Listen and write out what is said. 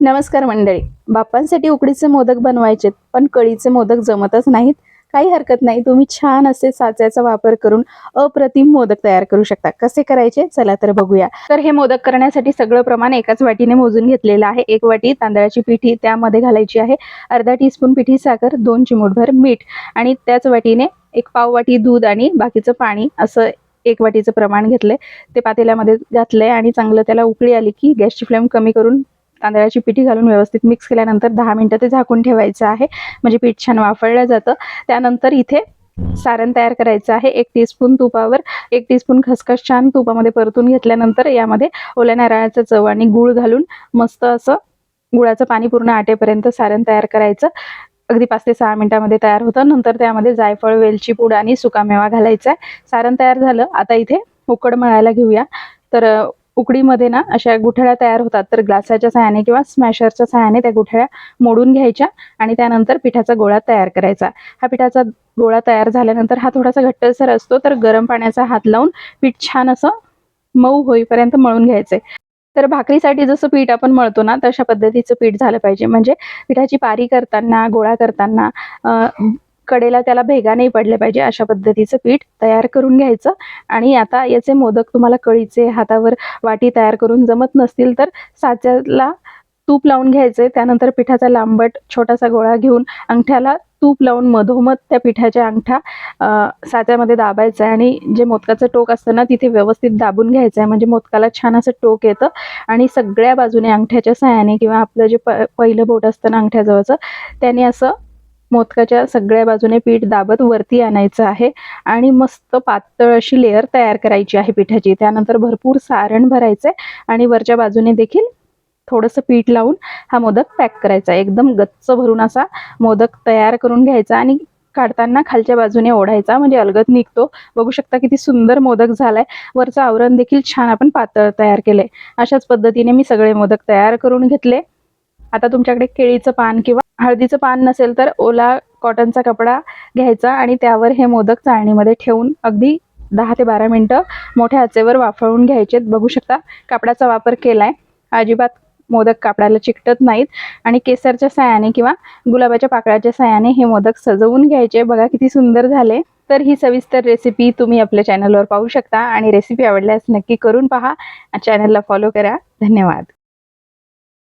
नमस्कार मंडळी. बाप्पांसाठी उकडीचे मोदक बनवायचे पण कळीचे मोदक जमतच नाहीत. काही हरकत नाही तुम्ही छान असे साच्याचा वापर करून अप्रतिम मोदक तयार करू शकता. कसे करायचे? चला तर बघूया. तर हे मोदक करण्यासाठी सगळं प्रमाण एकाच वाटीने मोजून घेतलेलं आहे. एक वाटी तांदळाची पिठी त्यामध्ये घालायची आहे. अर्धा टीस्पून पिठी साखर दोन चिमूटभर मीठ आणि त्याच वाटीने एक पाव वाटी दूध आणि बाकीचं पाणी असं एक वाटीचं प्रमाण घेतलंय. ते पातेल्यामध्ये घातलंय आणि चांगलं त्याला उकळी आली की गॅसची फ्लेम कमी करून तांदळाची पिठी घालून व्यवस्थित मिक्स केल्यानंतर दहा मिनटं ते झाकून ठेवायचं आहे. म्हणजे पीठ छान वाफळलं जातं. त्यानंतर इथे सारण तयार करायचं आहे. एक टीस्पून तुपावर एक टीस्पून खसखस छान तुपामध्ये परतून घेतल्यानंतर यामध्ये ओल्या नारळाचं चव आणि गूळ घालून मस्त असं गुळाचं पाणी पूर्ण आटेपर्यंत सारण तयार करायचं. अगदी पाच ते सहा मिनिटामध्ये तयार होतं. नंतर त्यामध्ये जायफळ वेलची पूड आणि सुकामेवा घालायचा आहे. सारण तयार झालं. आता इथे उकड मळायला घेऊया. तर उकडीमध्ये ना अशा गुठळ्या तयार होतात. तर ग्लासाच्या सहाय्याने किंवा स्मॅशरच्या सहाय्याने त्या गुठळ्या मोडून घ्यायच्या आणि त्यानंतर पिठाचा गोळा तयार करायचा. हा पिठाचा गोळा तयार झाल्यानंतर हा थोडासा घट्टसर असतो तर गरम पाण्याचा हात लावून पीठ छान असं मऊ होईपर्यंत मळून घ्यायचे. तर भाकरीसाठी जसं पीठ आपण मळतो ना तशा पद्धतीचं पीठ झालं पाहिजे. म्हणजे पिठाची पारी करताना गोळा करताना कडेला त्याला भेगा नाही पडले पाहिजे अशा पद्धतीचं पीठ तयार करून घ्यायचं. आणि आता याचे मोदक तुम्हाला कळीचे हातावर वाटी तयार करून जमत नसतील तर साच्याला तूप लावून घ्यायचे. त्यानंतर पिठाचा लांबट छोटासा गोळा घेऊन अंगठ्याला तूप लावून मधोमध त्या पिठाच्या अंगठा साच्यामध्ये दाबायचा आहे आणि जे मोदकाचं टोक असतं ना तिथे व्यवस्थित दाबून घ्यायचं. आहे म्हणजे मोदकाला छान असं टोक येतं. आणि सगळ्या बाजूने अंगठ्याच्या सहाय्याने किंवा आपलं जे प पहिलं बोट असतं ना अंगठ्याजवळचं त्याने असं मोदकाच्या सगळ्या बाजूने पीठ दाबत वरती आणायचं आहे आणि मस्त पातळ अशी लेअर तयार करायची आहे पिठाची. त्यानंतर भरपूर सारण भरायचं आहे आणि वरच्या बाजूने देखील थोडंसं पीठ लावून हा मोदक पॅक करायचा. एकदम गच्च भरून असा मोदक तयार करून घ्यायचा आणि काढताना खालच्या बाजूने ओढायचा. म्हणजे अलगत निघतो. बघू शकता किती सुंदर मोदक झालाय. वरचं आवरण देखील छान आपण पातळ तयार केले अशाच पद्धतीने मी सगळे मोदक तयार करून घेतले. आता तुमच्याकडे केळीचं पान किंवा हळदीचं पान नसेल तर ओला कॉटनचा कपडा घ्यायचा आणि त्यावर हे मोदक चाळणीमध्ये ठेवून अगदी दहा ते बारा मिनटं मोठ्या आचेवर वाफळून घ्यायचे. बघू शकता कापडाचा वापर केलाय. अजिबात मोदक कापडाला चिकटत नाहीत. आणि केसरच्या सायाने किंवा गुलाबाच्या पाकळ्याच्या सायाने हे मोदक सजवून घ्यायचे. बघा किती सुंदर झाले. तर ही सविस्तर रेसिपी तुम्ही आपल्या चॅनलवर पाहू शकता. आणि रेसिपी आवडल्यास नक्की करून पहा. चॅनलला फॉलो करा. धन्यवाद.